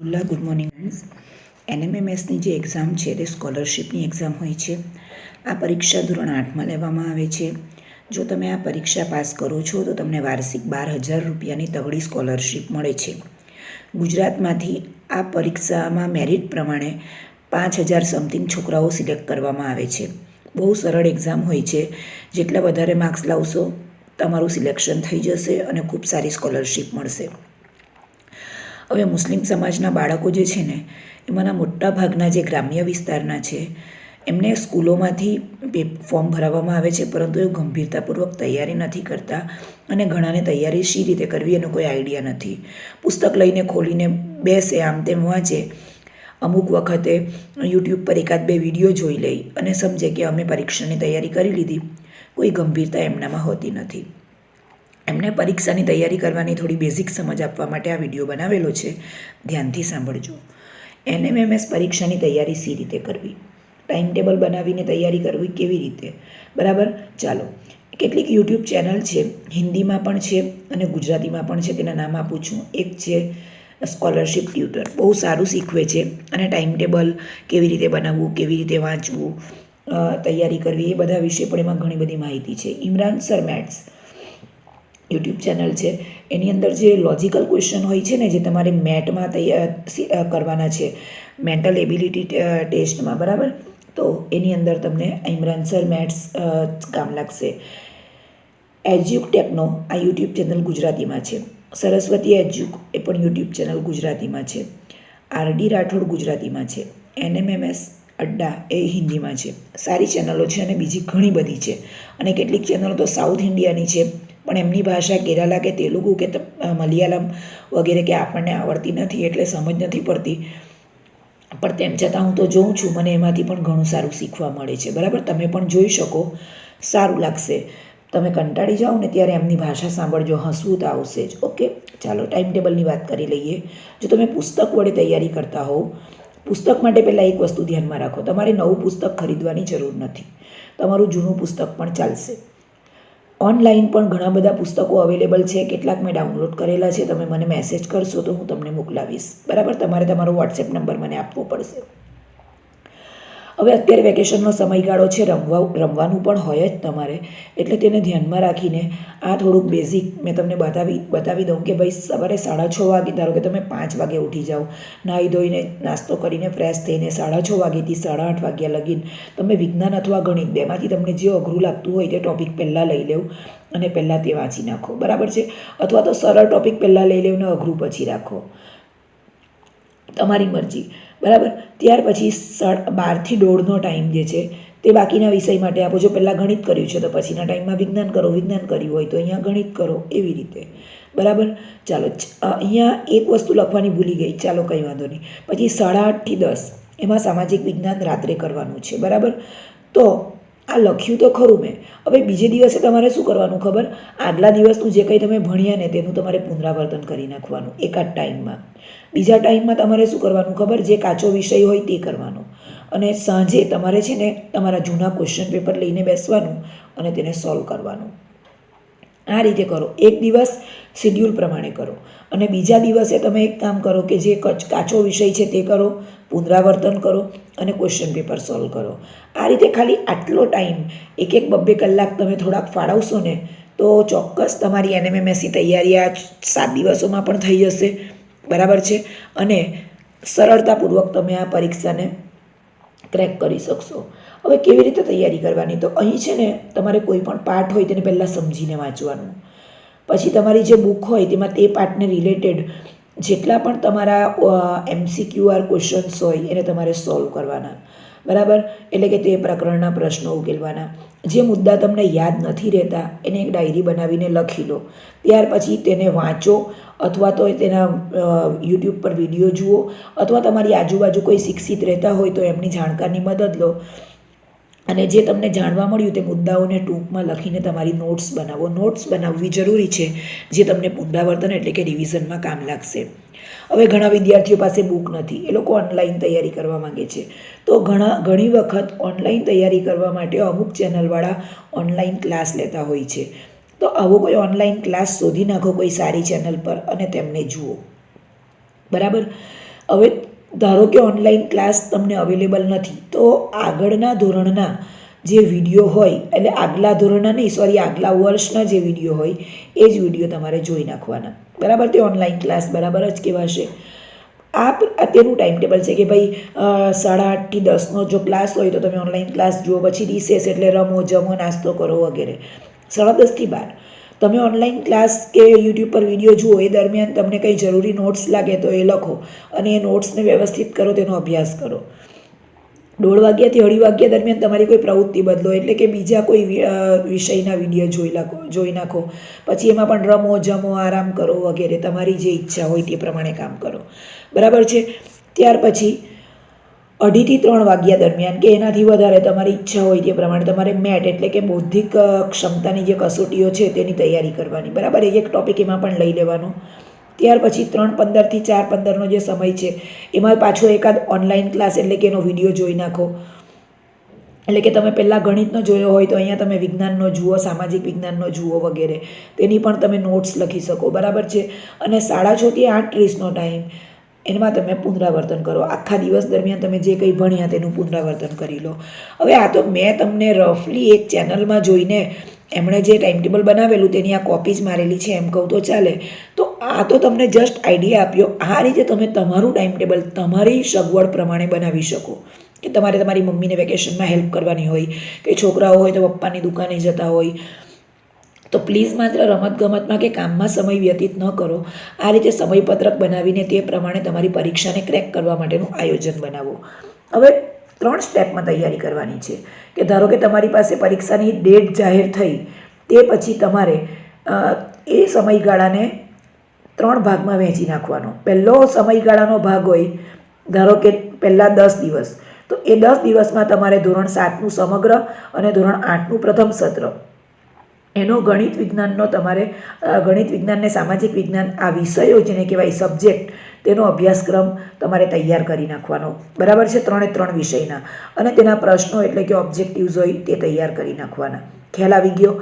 Ulla good morning friends એનએમએમએસની જે exam છે, તે સ્કોલરશિપની એક્ઝામ હોય છે. આ પરીક્ષા ધોરણ આઠમાં લેવામાં આવે છે. જો તમે આ પરીક્ષા પાસ કરો છો, તો તમને વાર્ષિક બાર હજાર રૂપિયાની તગડી સ્કોલરશિપ મળે છે. ગુજરાતમાંથી આ પરીક્ષામાં મેરિટ પ્રમાણે પાંચ હજાર સમથિંગ છોકરાઓ સિલેક્ટ કરવામાં આવે છે. બહુ સરળ એક્ઝામ હોય છે. જેટલા વધારે માર્ક્સ લાવશો, તમારું સિલેક્શન થઈ જશે અને ખૂબ સારી સ્કોલરશિપ મળશે. હવે મુસ્લિમ સમાજના બાળકો જે છે ને, એમાંના મોટા ભાગના જે ગ્રામ્ય વિસ્તારના છે, એમને સ્કૂલોમાંથી ફોર્મ ભરાવવામાં આવે છે, પરંતુ એ ગંભીરતાપૂર્વક તૈયારી નથી કરતા અને ઘણાને તૈયારી શી રીતે કરવી એનો કોઈ આઈડિયા નથી. પુસ્તક લઈને ખોલીને બેસે, આમ તેમ વાંચે, અમુક વખતે યુટ્યુબ પર એકાદ બે વીડિયો જોઈ લઈ અને સમજે કે અમે પરીક્ષાની તૈયારી કરી લીધી. કોઈ ગંભીરતા એમનામાં હોતી નથી. એમને પરીક્ષાની તૈયારી કરવાની થોડી બેઝિક સમજ આપવા માટે આ વીડિયો બનાવેલો છે. ધ્યાનથી સાંભળજો. એનએમએમએસ પરીક્ષાની તૈયારી સી રીતે કરવી. ટાઈમ ટેબલ બનાવીને તૈયારી કરવી કેવી રીતે? બરાબર? ચાલો. કેટલીક યુટ્યુબ ચેનલ છે, હિન્દીમાં પણ છે અને ગુજરાતીમાં પણ છે, તેના નામ આપું છું. એક છે સ્કોલરશિપ ટ્યુટર બહુ સારું શીખવે છે અને ટાઈમ ટેબલ કેવી રીતે બનાવવું, કેવી રીતે વાંચવું તૈયારી કરવી, એ બધા વિશે પણ એમાં ઘણી બધી માહિતી છે. Imran sir maths YouTube channel છે, એની અંદર જે લોજિકલ ક્વેશ્ચન હોય છે ને, જે તમારે મેટમાં તૈયાર કરવાના છે મેન્ટલ એબિલિટી ટેસ્ટમાં બરાબર? તો એની અંદર તમને ઇમરાન મેથ્સ કામ લાગશે. એજ્યુક ટેકનો આ યુટ્યુબ ચેનલ ગુજરાતીમાં છે. સરસ્વતી એજ્યુક એ પણ યુટ્યુબ ચેનલ ગુજરાતીમાં છે. આરડી રાઠોડ ગુજરાતીમાં છે. એનએમએમએસ અડ્ડા એ હિન્દીમાં છે. સારી ચેનલો છે અને બીજી ઘણી બધી છે. અને કેટલીક ચેનલો તો સાઉથ ઇન્ડિયાની છે. પણ એમની ભાષા કેરાલા કે તેલુગુ કે મલયાલમ વગેરે કે આપણને આવડતી નથી એટલે સમજ નથી પડતી. પણ તેમ છતાં હું તો જોઉં છું, મને એમાંથી પણ ઘણું સારું શીખવા મળે છે. બરાબર? તમે પણ જોઈ શકો. સારું લાગશે. તમે કંટાળી જાઓ ને ત્યારે એમની ભાષા સાંભળજો, હસવું તો આવશે જ. ઓકે, ચાલો, ટાઈમ ટેબલની વાત કરી લઈએ. જો તમે પુસ્તક વડે તૈયારી કરતા હોવ, પુસ્તક માટે પહેલાં એક વસ્તુ ધ્યાનમાં રાખો. તમારે નવું પુસ્તક ખરીદવાની જરૂર નથી. તમારું જૂનું પુસ્તક પણ ચાલશે. ઓનલાઈન પણ ઘણા બધા પુસ્તકો અવેલેબલ છે. કેટલાક મેં ડાઉનલોડ કરેલા છે. તમે મને મેસેજ કરશો તો હું તમને મોકલાવીશ. બરાબર? તમારે તમારો વોટ્સએપ નંબર મને આપવો પડશે. હવે અત્યારે વેકેશનનો સમયગાળો છે, રમવા, રમવાનું પણ હોય જ તમારે. એટલે તેને ધ્યાનમાં રાખીને આ થોડુંક બેઝિક મેં તમને બતાવી બતાવી દઉં કે ભાઈ સવારે સાડા છ વાગે, ધારો કે તમે પાંચ વાગે ઉઠી જાઓ, નાહી ધોઈને નાસ્તો કરીને ફ્રેશ થઈને સાડા છ વાગેથી સાડા આઠ વાગ્યા લગીન તમે વિજ્ઞાન અથવા ગણિત બેમાંથી તમને જે અઘરું લાગતું હોય તે ટોપિક પહેલાં લઈ લેવું અને પહેલાં તે વાંચી નાખો. બરાબર છે? અથવા તો સરળ ટોપિક પહેલાં લઈ લેવું ને અઘરું પછી રાખો. તમારી મરજી. બરાબર? ત્યાર પછી સડ બારથી દોઢનો ટાઈમ જે છે, તે બાકીના વિષય માટે આપો. જો પહેલાં ગણિત કર્યું છે, તો પછીના ટાઈમમાં વિજ્ઞાન કરો. વિજ્ઞાન કર્યું હોય તો અહીંયા ગણિત કરો એવી રીતે. બરાબર? ચાલો અહીંયા એક વસ્તુ લખવાની ભૂલી ગઈ. ચાલો, કંઈ વાંધો નહીં. પછી સાડા આઠથી દસ. એમાં સામાજિક વિજ્ઞાન રાત્રે કરવાનું છે. બરાબર? તો આ લખ્યું તો ખરું મેં. હવે બીજે દિવસે તમારે શું કરવાનું ખબર? આગલા દિવસનું જે કંઈ તમે ભણ્યા ને તેનું તમારે પુનરાવર્તન કરી નાખવાનું એકાદ ટાઈમમાં. બીજા ટાઈમમાં તમારે શું કરવાનું ખબર? જે કાચો વિષય હોય તે કરવાનો. અને સાંજે તમારે છે ને તમારા જૂના ક્વેશ્ચન પેપર લઈને બેસવાનું અને તેને સોલ્વ કરવાનું. આ રીતે કરો. એક દિવસ શિડ્યુલ પ્રમાણે કરો. અને બીજા દિવસે તમે એક કામ કરો કે જે કચ, કાચો વિષય છે તે કરો, પુનરાવર્તન કરો અને ક્વેશ્ચન પેપર સોલ્વ કરો. આ રીતે ખાલી આટલો ટાઈમ એક એક બબ્બે કલાક તમે થોડાક ફાળવશો ને, તો ચોક્કસ તમારી એનએમએમએસની તૈયારી આ સાત દિવસોમાં પણ થઈ જશે. બરાબર છે? અને સરળતાપૂર્વક તમે આ પરીક્ષાને ક્રેક કરી શકશો. હવે કેવી રીતે તૈયારી કરવાની? તો અહીં છે ને, તમારે કોઈ પણ પાઠ હોય તેને પહેલાં સમજીને વાંચવાનું. પછી તમારી જે બુક હોય તેમાં તે પાઠને રિલેટેડ જેટલા પણ તમારા એમસીક્યુઆર ક્વેશ્ચન્સ હોય એને તમારે સોલ્વ કરવાના. બરાબર? એટલે કે તે પ્રકરણના પ્રશ્નો ઉકેલવાના. જે મુદ્દા તમને યાદ નથી રહેતા એને એક ડાયરી બનાવીને લખી લો. ત્યાર પછી તેને વાંચો. અથવા તો તેના યુટ્યુબ પર વીડિયો જુઓ અથવા તમારી આજુબાજુ કોઈ શિક્ષિત રહેતા હોય તો એમની જાણકારની મદદ લો. અને જે તમને જાણવા મળ્યું તે મુદ્દાઓને ટૂંકમાં લખીને તમારી નોટ્સ બનાવો. નોટ્સ બનાવવી જરૂરી છે, જે તમને પુનરાવર્તન એટલે કે રિવિઝનમાં કામ લાગશે. હવે ઘણા વિદ્યાર્થીઓ પાસે બુક નથી. એ લોકો ઓનલાઈન તૈયારી કરવા માંગે છે. તો ઘણા, ઘણી વખત ઓનલાઈન તૈયારી કરવા માટે અમુક ચેનલવાળા ઓનલાઈન ક્લાસ લેતા હોય છે. તો આવો કોઈ ઓનલાઈન ક્લાસ શોધી નાખો કોઈ સારી ચેનલ પર અને તેમને જુઓ. બરાબર? હવે ધારો કે ઓનલાઈન ક્લાસ તમને અવેલેબલ નથી, તો આગળના ધોરણના જે વીડિયો હોય, એટલે આગલા ધોરણના નહીં સોરી આગલા વર્ષના જે વીડિયો હોય, એ જ વીડિયો તમારે જોઈ નાખવાના. બરાબર? તે ઓનલાઈન ક્લાસ બરાબર જ કહેવાશે. આ અત્યારનું ટાઈમ ટેબલ છે કે ભાઈ સાડા આઠથી દસનો જો ક્લાસ હોય તો તમે ઓનલાઈન ક્લાસ જુઓ, પછી રિસેસ એટલે રમો, જમો, નાસ્તો કરો વગેરે. સાડા દસથી બાર. તમે ઓનલાઈન ક્લાસ કે યુટ્યુબ પર વીડિયો જુઓ, એ દરમિયાન તમને કંઈ જરૂરી નોટ્સ લાગે તો એ લખો અને એ નોટ્સને વ્યવસ્થિત કરો, તેનો અભ્યાસ કરો. દોઢ વાગ્યાથી અઢી વાગ્યા દરમિયાન તમારી કોઈ પ્રવૃત્તિ બદલો, એટલે કે બીજા કોઈ વિષયના વીડિયો જોઈ નાખો જોઈ નાખો. પછી એમાં પણ રમો, જમો, આરામ કરો વગેરે, તમારી જે ઈચ્છા હોય તે પ્રમાણે કામ કરો. બરાબર છે? ત્યાર પછી અઢીથી ત્રણ વાગ્યા દરમિયાન કે એનાથી વધારે તમારી ઈચ્છા હોય તે પ્રમાણે તમારે મેટ એટલે કે બૌદ્ધિક ક્ષમતાની જે કસોટીઓ છે તેની તૈયારી કરવાની. બરાબર? એક એક ટોપિક એમાં પણ લઈ લેવાનો. ત્યાર પછી ત્રણ પંદરથી ચાર પંદરનો જે સમય છે, એમાં પાછો એકાદ ઓનલાઈન ક્લાસ એટલે કે એનો વીડિયો જોઈ નાખો. એટલે કે તમે પહેલાં ગણિતનો જોયો હોય તો અહીંયા તમે વિજ્ઞાનનો જુઓ, સામાજિક વિજ્ઞાનનો જુઓ વગેરે. તેની પણ તમે નોટ્સ લખી શકો. બરાબર છે? અને સાડા છથી આઠ ત્રીસનો ટાઈમ. એમાં તમે પુનરાવર્તન કરો. આખા દિવસ દરમિયાન તમે જે કંઈ ભણ્યા તેનું પુનરાવર્તન કરી લો. હવે આ તો મેં તમને રફલી એક ચેનલમાં જોઈને એમણે જે ટાઈમ ટેબલ બનાવેલું તેની આ કોપીજ મારેલી છે, એમ કહું તો ચાલે. તો આ તો તમને જસ્ટ આઈડિયા આપ્યો. આ રીતે તમે તમારું ટાઈમ ટેબલ તમારી સગવડ પ્રમાણે બનાવી શકો. કે તમારે તમારી મમ્મીને વેકેશનમાં હેલ્પ કરવાની હોય, કે છોકરાઓ હોય તો પપ્પાની દુકાને જતા હોય. તો પ્લીઝ માત્ર રમતગમતમાં કે કામમાં સમય વ્યતીત ન કરો. આ રીતે સમયપત્રક બનાવીને તે પ્રમાણે તમારી પરીક્ષાને ક્રેક કરવા માટેનું આયોજન બનાવો. હવે ત્રણ સ્ટેપમાં તૈયારી કરવાની છે કે ધારો કે તમારી પાસે પરીક્ષાની ડેટ જાહેર થઈ, તે પછી તમારે એ સમયગાળાને ત્રણ ભાગમાં વહેંચી નાખવાનો. પહેલો સમયગાળાનો ભાગ હોય, ધારો કે પહેલાં દસ દિવસ, તો એ દસ દિવસમાં તમારે ધોરણ સાતનું સમગ્ર અને ધોરણ આઠનું પ્રથમ સત્ર. એનો ગણિત વિજ્ઞાનનો તમારે ગણિત વિજ્ઞાનને સામાજિક વિજ્ઞાન આ વિષયો જેને કહેવાય સબ્જેક્ટ તેનો અભ્યાસક્રમ તમારે તૈયાર કરી નાખવાનો. બરાબર છે? ત્રણે ત્રણ વિષયના. અને તેના પ્રશ્નો એટલે કે ઓબ્જેક્ટિવ્સ હોય તે તૈયાર કરી નાખવાના. ખ્યાલ આવી ગયો?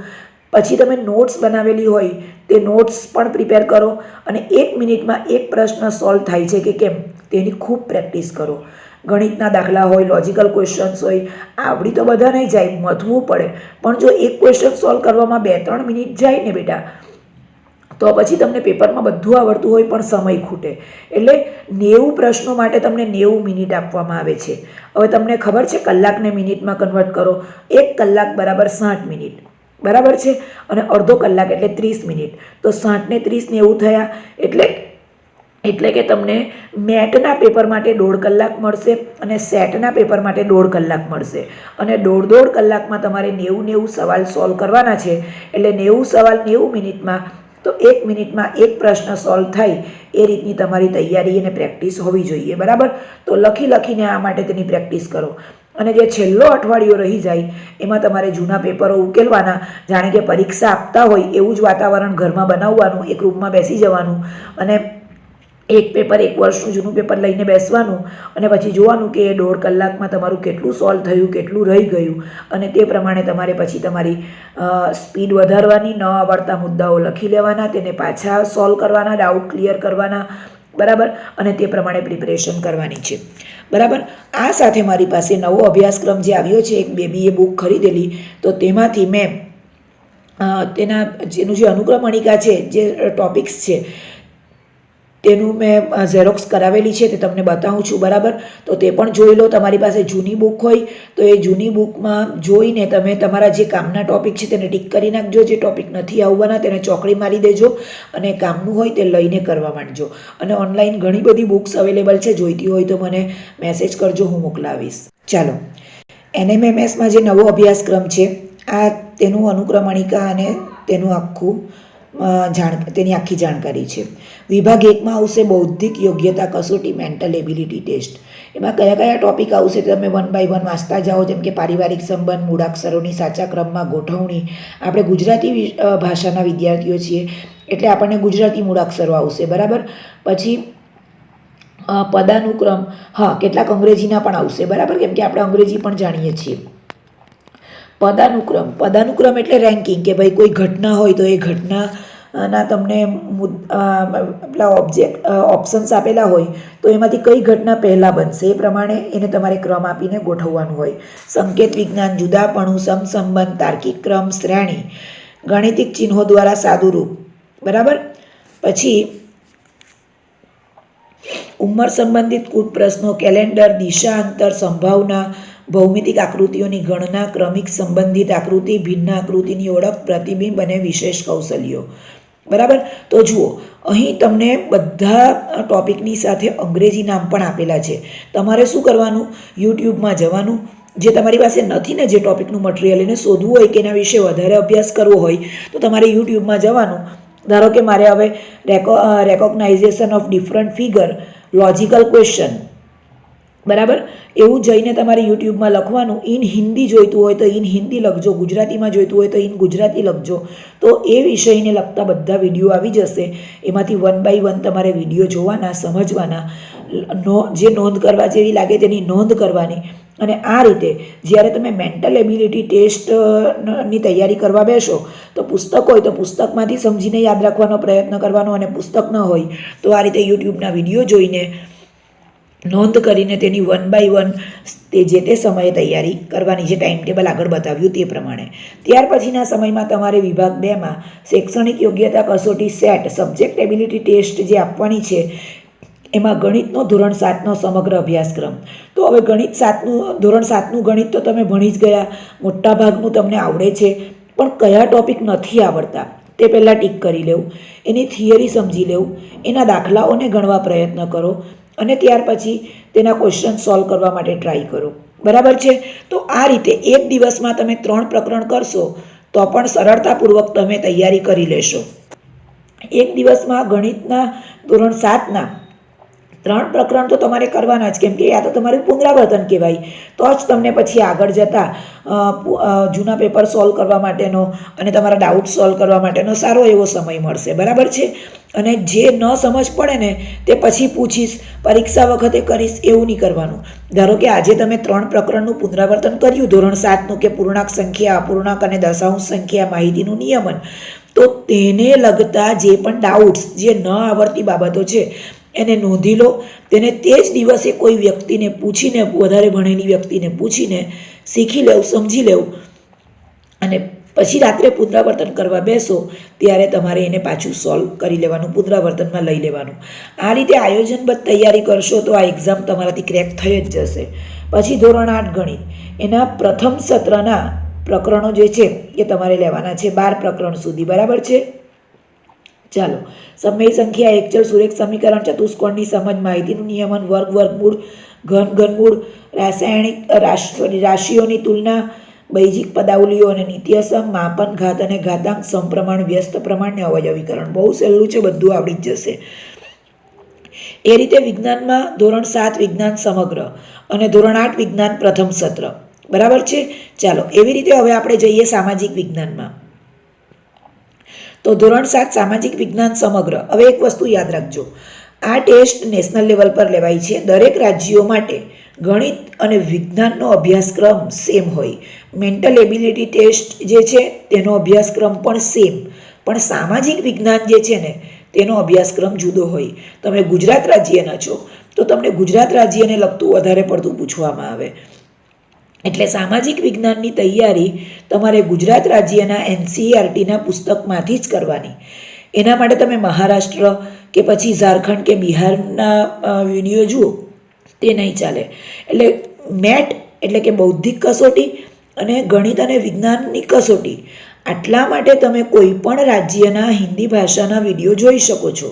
પછી તમે નોટ્સ બનાવેલી હોય, તે નોટ્સ પણ પ્રિપેર કરો અને એક મિનિટમાં એક પ્રશ્ન સોલ્વ થાય છે કે કેમ? તેની ખૂબ પ્રેક્ટિસ કરો. ગણિતના દાખલા હોય લોજિકલ ક્વેશ્ચન્સ હોય, આવડી તો બધાને જાય, મથવું પડે. પણ જો એક ક્વેશ્ચન સોલ્વ કરવામાં બે ત્રણ મિનિટ જાય ને બેટા, તો પછી તમને પેપરમાં બધું આવડતું હોય, પણ સમય ખૂટે. એટલે નેવું પ્રશ્નો માટે તમને નેવું મિનિટ આપવામાં આવે છે. હવે તમને ખબર છે કલાકને મિનિટમાં કન્વર્ટ કરો. એક કલાક બરાબર સાઠ મિનિટ. બરાબર છે? અને અડધો કલાક એટલે ત્રીસ મિનિટ. તો સાઠને ત્રીસ નેવું થયા. એટલે એટલે કે તમને મેટના પેપર માટે દોઢ કલાક મળશે અને સેટના પેપર માટે દોઢ કલાક મળશે. અને દોઢ દોઢ કલાકમાં તમારે નેવું નેવું સવાલ સોલ્વ કરવાના છે. એટલે નેવું સવાલ નેવું મિનિટમાં, તો એક મિનિટમાં એક પ્રશ્ન સોલ્વ થાય એ રીતની તમારી તૈયારી અને પ્રેક્ટિસ હોવી જોઈએ. બરાબર? તો લખી લખીને આ માટે તેની પ્રેક્ટિસ કરો. અને જે છેલ્લો અઠવાડિયો રહી જાય, એમાં તમારે જૂના પેપરો ઉકેલવાના. જાણે કે પરીક્ષા આપતા હોય એવું જ વાતાવરણ ઘરમાં બનાવવાનું, એક રૂમમાં બેસી જવાનું. અને એક પેપર એક વર્ષનું જૂનું પેપર લઈને બેસવાનું અને પછી જોવાનું કે એ દોઢ કલાકમાં તમારું કેટલું સોલ્વ થયું, કેટલું રહી ગયું અને તે પ્રમાણે તમારે પછી તમારી સ્પીડ વધારવાની, ન આવડતા મુદ્દાઓ લખી લેવાના, તેને પાછા સોલ્વ કરવાના ડાઉટ ક્લિયર કરવાના, બરાબર? અને તે પ્રમાણે પ્રિપરેશન કરવાની છે. બરાબર? આ સાથે મારી પાસે નવો અભ્યાસક્રમ જે આવ્યો છે, એક બેબીએ બુક ખરીદેલી, તો તેમાંથી મેં તેના, જેનું જે અનુક્રમણિકા છે, જે ટોપિક્સ છે તેનું મેં ઝેરોક્સ કરાવેલી છે, તે તમને બતાવું છું, બરાબર? તો તે પણ જોઈ લો, તમારી પાસે જૂની બુક હોય, તો એ જૂની બુકમાં જોઈને તમે તમારા જે કામના ટોપિક છે, તેને ટીક કરી નાખજો, જે ટોપિક નથી આવવાના, તેને ચોકડી મારી દેજો અને કામનું હોય તે લઈને કરવા માંડજો. અને ઓનલાઈન ઘણી બધી બુક્સ અવેલેબલ છે, જોઈતી હોય તો મને મેસેજ કરજો, હું મોકલાવીશ. ચાલો. એનએમએમએસમાં જે નવો અભ્યાસક્રમ છે, આ તેનું અનુક્રમણિકા અને તેનું આખું જાણ, તેની આખી જાણકારી છે. વિભાગ એકમાં આવશે બૌદ્ધિક યોગ્યતા કસોટી મેન્ટલ એબિલિટી ટેસ્ટ એમાં કયા કયા ટોપિક આવશે તમે વન બાય વન વાંચતા જાઓ, જેમ કે પારિવારિક સંબંધ, મૂળાક્ષરોની સાચા ક્રમમાં ગોઠવણી. આપણે ગુજરાતી ભાષાના વિદ્યાર્થીઓ છીએ, એટલે આપણને ગુજરાતી મૂળાક્ષરો આવશે, બરાબર? પછી પદાનુક્રમ, હા, કેટલાક અંગ્રેજીના પણ આવશે, બરાબર? કેમ કે આપણે અંગ્રેજી પણ જાણીએ છીએ. પદાનુક્રમ. પદાનુક્રમ એટલે રેન્કિંગ કે ભાઈ કોઈ ઘટના હોય તો એ ઘટના ના તમને પેલા ઓબ્જેક્ટ ઓપ્શન્સ આપેલા હોય તો એમાંથી કઈ ઘટના પહેલાં બનશે એ પ્રમાણે એને તમારે ક્રમ આપીને ગોઠવવાનું હોય. સંકેત વિજ્ઞાન જુદાપણું, સમસંબંધ, તાર્કિક ક્રમ, શ્રેણી, ગાણિતિક ચિહ્નો દ્વારા સાદુરૂપ. બરાબર? પછી ઉંમર સંબંધિત કૂટ પ્રશ્નો કેલેન્ડર, દિશા, અંતર, સંભાવના ભૌમિતિક આકૃતિઓની ગણના ક્રમિક સંબંધિત આકૃતિ, ભિન્ન આકૃતિની ઓળખ, પ્રતિબિંબ અને વિશેષ કૌશલ્યો. બરાબર? તો જુઓ, અહીં તમને બધા ટોપિકની સાથે અંગ્રેજી નામ પણ આપેલા છે. તમારે શું કરવાનું? યુટ્યુબમાં જવાનું. જે તમારી પાસે નથી ને જે ટોપિકનું મટીરિયલ એને શોધવું હોય કે એના વિશે વધારે અભ્યાસ કરવો હોય, તો તમારે યુટ્યુબમાં જવાનું. ધારો કે મારે હવે reco recognisation of different figure logical question બરાબર? એવું જઈને તમારે યુટ્યુબમાં લખવાનું ઇન હિન્દી જોઈતું હોય તો ઇન હિન્દી લખજો, ગુજરાતીમાં જોઈતું હોય તો ઇન ગુજરાતી લખજો. તો એ વિષયને લગતા બધા વીડિયો આવી જશે. એમાંથી વન બાય વન તમારે વીડિયો જોવાના, સમજવાના, નો, જે નોંધ કરવા જેવી લાગે તેની નોંધ કરવાની. અને આ રીતે જ્યારે તમે મેન્ટલ એબિલિટી ટેસ્ટની તૈયારી કરવા બેસો, તો પુસ્તક હોય તો પુસ્તકમાંથી સમજીને યાદ રાખવાનો પ્રયત્ન કરવાનો અને પુસ્તક ન હોય તો આ રીતે યુટ્યુબના વીડિયો જોઈને નોંધ કરીને તેની વન બાય વન તે જે તે સમયે તૈયારી કરવાની જે ટાઈમ ટેબલ આગળ બતાવ્યું તે પ્રમાણે. ત્યાર પછીના સમયમાં તમારે વિભાગ બેમાં શૈક્ષણિક યોગ્યતા કસોટી સેટ સબ્જેક્ટ એબિલિટી ટેસ્ટ જે આપવાની છે, એમાં ગણિતનો ધોરણ સાતનો સમગ્ર અભ્યાસક્રમ. તો હવે ગણિત સાતનું, ધોરણ સાતનું ગણિત તો તમે ભણી જ ગયા, મોટા ભાગનું તમને આવડે છે, પણ કયા ટોપિક નથી આવડતા, તે પહેલાં ટીક કરી લેવું, એની થિયરી સમજી લેવું, એના દાખલાઓને ગણવા પ્રયત્ન કરો અને ત્યાર પછી તેના ક્વેશ્ચન સોલ્વ કરવા માટે ટ્રાય કરો. બરાબર છે? તો આ રીતે એક દિવસમાં તમે ત્રણ પ્રકરણ કરશો, તો પણ સરળતાપૂર્વક તમે તૈયારી કરી લેશો. એક દિવસમાં ગણિતના ધોરણ સાતના ત્રણ પ્રકરણ તો તમારે કરવાના જ, કેમ કે આ તો તમારું પુનરાવર્તન કહેવાય. તો જ તમને પછી આગળ જતાં જૂના પેપર સોલ્વ કરવા માટેનો અને તમારા ડાઉટ સોલ્વ કરવા માટેનો સારો એવો સમય મળશે. બરાબર છે? અને જે ન સમજ પડે ને, તે પછી પૂછીશ, પરીક્ષા વખતે કરીશ, એવું નહીં કરવાનું. ધારો કે આજે તમે ત્રણ પ્રકરણનું પુનરાવર્તન કર્યું, ધોરણ સાતનું કે પૂર્ણાંક સંખ્યા, અપૂર્ણાંક અને દશાંશ સંખ્યા માહિતીનું નિયમન, તો તેને લગતા જે પણ ડાઉટ્સ, જે ન આવડતી બાબતો છે એને નોંધી લો. તેને તે જ દિવસે કોઈ વ્યક્તિને પૂછીને, વધારે ભણેલી વ્યક્તિને પૂછીને શીખી લેવું, સમજી લેવું અને પછી રાત્રે પુનરાવર્તન કરવા બેસો, ત્યારે તમારે એને પાછું સોલ્વ કરી લેવાનું, પુનરાવર્તનમાં લઈ લેવાનું. આ રીતે આયોજનબદ્ધ તૈયારી કરશો તો આ એક્ઝામ તમારાથી ક્રેક થઈ જ જશે. પછી ધોરણ આઠ ગણિત એના પ્રથમ સત્રના પ્રકરણો જે છે એ તમારે લેવાના છે. બાર પ્રકરણ સુધી. બરાબર છે? ચાલો. સમય સંખ્યા એકચલ સુરેખ સમીકરણ ચતુષ્કોણની સમજ માહિતીનું નિયમન વર્ગ વર્ગમૂળ ઘન ઘનમૂળ રાસાયણિક, રાશ રાશિઓની તુલના, બૈજિક પદાવલીઓ અને નિત્યસમ માપન, ઘાત અને ઘાતાંક સમપ્રમાણ, વ્યસ્ત પ્રમાણને અવયવીકરણ. બહુ સહેલું છે, બધું આવડી જ જશે. એ રીતે વિજ્ઞાનમાં ધોરણ સાત વિજ્ઞાન સમગ્ર અને ધોરણ આઠ વિજ્ઞાન પ્રથમ સત્ર. બરાબર છે? ચાલો, એવી રીતે હવે આપણે જઈએ સામાજિક વિજ્ઞાનમાં. તો ધોરણ સાત સામાજિક વિજ્ઞાન સમગ્ર. હવે એક વસ્તુ યાદ રાખજો. આ ટેસ્ટ નેશનલ લેવલ પર લેવાય છે. દરેક રાજ્યો માટે ગણિત અને વિજ્ઞાનનો અભ્યાસક્રમ સેમ હોય. મેન્ટલ એબિલિટી ટેસ્ટ જે છે, તેનો અભ્યાસક્રમ પણ સેમ. પણ સામાજિક વિજ્ઞાન જે છે ને, તેનો અભ્યાસક્રમ જુદો હોય. તમે ગુજરાત રાજ્યના છો, તો તમને ગુજરાત રાજ્યને લગતું વધારે પડતું પૂછવામાં આવે. એટલે સામાજિક વિજ્ઞાનની તૈયારી તમારે ગુજરાત રાજ્યના એનસીઈઆરટીના પુસ્તકમાંથી જ કરવાની. એના માટે તમે મહારાષ્ટ્ર કે પછી ઝારખંડ કે બિહારના વીડિયો જુઓ, તે નહીં ચાલે. એટલે મેટ એટલે કે બૌદ્ધિક કસોટી અને ગણિત અને વિજ્ઞાનની કસોટી. આટલા માટે તમે કોઈ પણ રાજ્યના હિન્દી ભાષાના વીડિયો જોઈ શકો છો.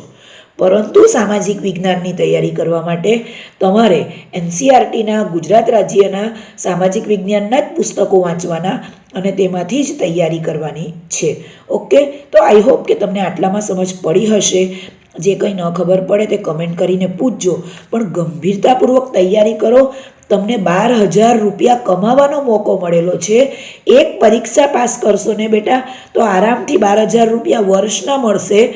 પરંતુ સામાજિક વિજ્ઞાનની તૈયારી કરવા માટે તમારે એનસીઆરટીના, ગુજરાત રાજ્યના સામાજિક વિજ્ઞાનના જ પુસ્તકો વાંચવાના અને તેમાંથી જ તૈયારી કરવાની છે. ઓકે? તો આઈ હોપ કે તમને આટલામાં સમજ પડી હશે. જે કંઈ ન ખબર પડે તે કમેન્ટ કરીને પૂછજો. પણ ગંભીરતાપૂર્વક તૈયારી કરો. તમને બાર હજાર રૂપિયા કમાવાનો મોકો મળેલો છે. એક પરીક્ષા પાસ કરશો ને બેટા, તો આરામથી બાર હજાર રૂપિયા વર્ષના મળશે.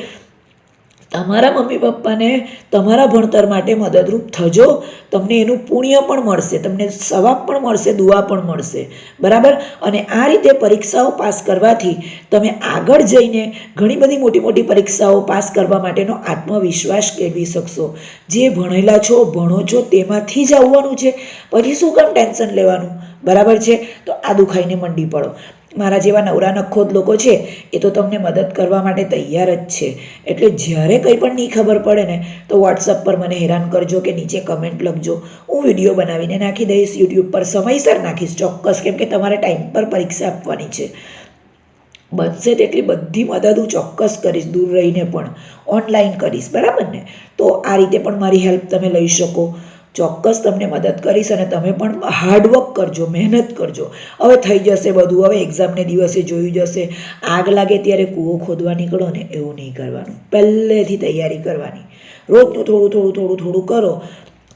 તમારા મમ્મી પપ્પાને તમારા ભણતર માટે મદદરૂપ થજો. તમને એનું પુણ્ય પણ મળશે, તમને સવાબ પણ મળશે, દુઆ પણ મળશે. બરાબર? અને આ રીતે પરીક્ષાઓ પાસ કરવાથી તમે આગળ જઈને ઘણી બધી મોટી મોટી પરીક્ષાઓ પાસ કરવા માટેનો આત્મવિશ્વાસ કેળવી શકશો. જે ભણેલા છો, ભણો છો, તેમાંથી જ આવવાનું છે. પછી શું કામ ટેન્શન લેવાનું? બરાબર છે? તો આ દુખાઈને મંડી પડો. મારા જેવા નવરા નખોદ લોકો છે, એ તો તમને મદદ કરવા માટે તૈયાર જ છે. એટલે જ્યારે કંઈ પણ નહીં ખબર પડે ને, તો વોટ્સઅપ પર મને હેરાન કરજો કે નીચે કમેન્ટ લખજો. હું વીડિયો બનાવીને નાખી દઈશ યુટ્યુબ પર સમયસર નાખીશ, ચોક્કસ, કેમ કે તમારે ટાઈમ પર પરીક્ષા આપવાની છે. બનશે તેટલી બધી મદદ હું ચોક્કસ કરીશ, દૂર રહીને પણ. ઓનલાઈન કરીશ, બરાબર ને? તો આ રીતે પણ મારી હેલ્પ તમે લઈ શકો. ચોક્કસ તમને મદદ કરીશ અને તમે પણ હાર્ડવર્ક કરજો, મહેનત કરજો. હવે થઈ જશે બધું, હવે એક્ઝામને દિવસે જોયું જશે. આગ લાગે ત્યારે કૂવો ખોદવા નીકળો ને એવું નહીં કરવાનું. પહેલેથી તૈયારી કરવાની. રોજનું થોડું થોડું થોડું થોડું કરો.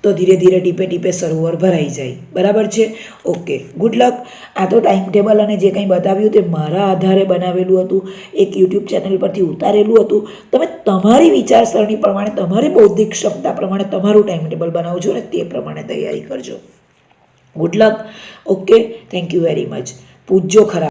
તો ધીરે ધીરે ટીપે ટીપે સરોવર ભરાઈ જાય. બરાબર છે? ઓકે. ગુડ લક આ તો ટાઈમ ટેબલ અને જે કંઈ બતાવ્યું તે મારા આધારે બનાવેલું હતું. એક યુટ્યુબ ચેનલ પરથી ઉતારેલું હતું. તમે તમારી વિચારસરણી પ્રમાણે, તમારી બૌદ્ધિક ક્ષમતા પ્રમાણે તમારું ટાઈમ ટેબલ બનાવજો અને તે પ્રમાણે તૈયારી કરજો. Good luck okay. Thank you very much પૂછજો ખરા